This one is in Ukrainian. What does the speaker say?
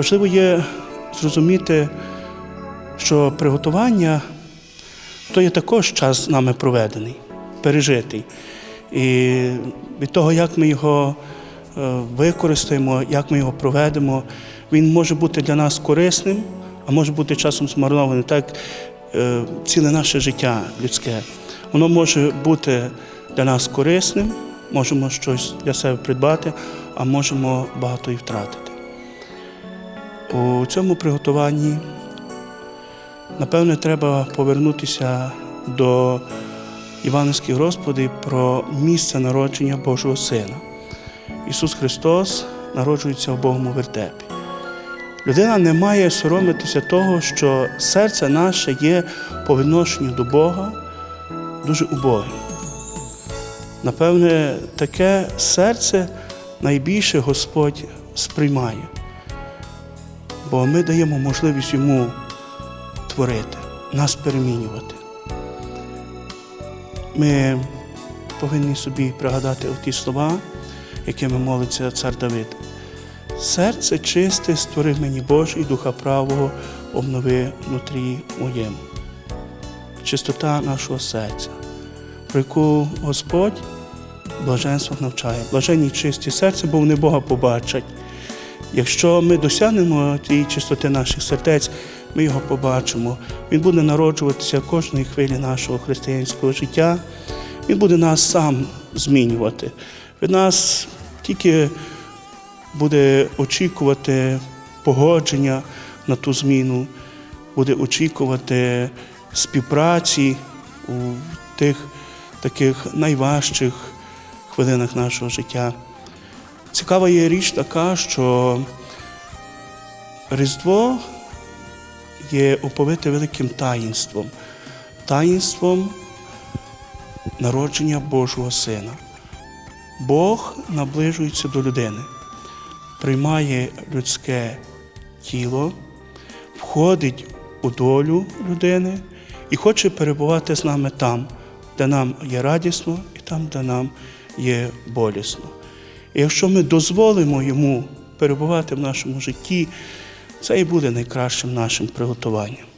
важливо є зрозуміти, що приготування то є також час нами проведений, пережитий. І від того, як ми його е, використаємо, як ми його проведемо, він може бути для нас корисним, а може бути часом змарнованим. Так е, ціле наше життя людське. Воно може бути для нас корисним, можемо щось для себе придбати, а можемо багато і втратити. У цьому приготуванні, напевне, треба повернутися до івангельських розповідей про місце народження Божого Сина. Ісус Христос народжується в Богому вертепі. Людина не має соромитися того, що серце наше є по відношенню до Бога дуже убогим. Напевне, таке серце найбільше Господь сприймає, бо ми даємо можливість йому творити, нас перемінювати. Ми повинні собі пригадати ті слова, якими молиться цар Давид. Серце чисте створи мені Боже, і духа правого обнови внутрі моєму. Чистота нашого серця, про яку Господь в блаженствах навчає. Блаженні чисті серця, бо вони Бога побачать. Якщо ми досягнемо тієї чистоти наших сердець, ми його побачимо. Він буде народжуватися кожної хвилі нашого християнського життя. Він буде нас сам змінювати. Від нас тільки буде очікувати погодження на ту зміну, буде очікувати співпраці у тих таких найважчих хвилинах нашого життя. Цікава є річ така, що Різдво є оповите великим таїнством, таїнством народження Божого Сина. Бог наближується до людини, приймає людське тіло, входить у долю людини і хоче перебувати з нами там, де нам є радісно, і там, де нам є болісно. І якщо ми дозволимо йому перебувати в нашому житті, це і буде найкращим нашим приготуванням.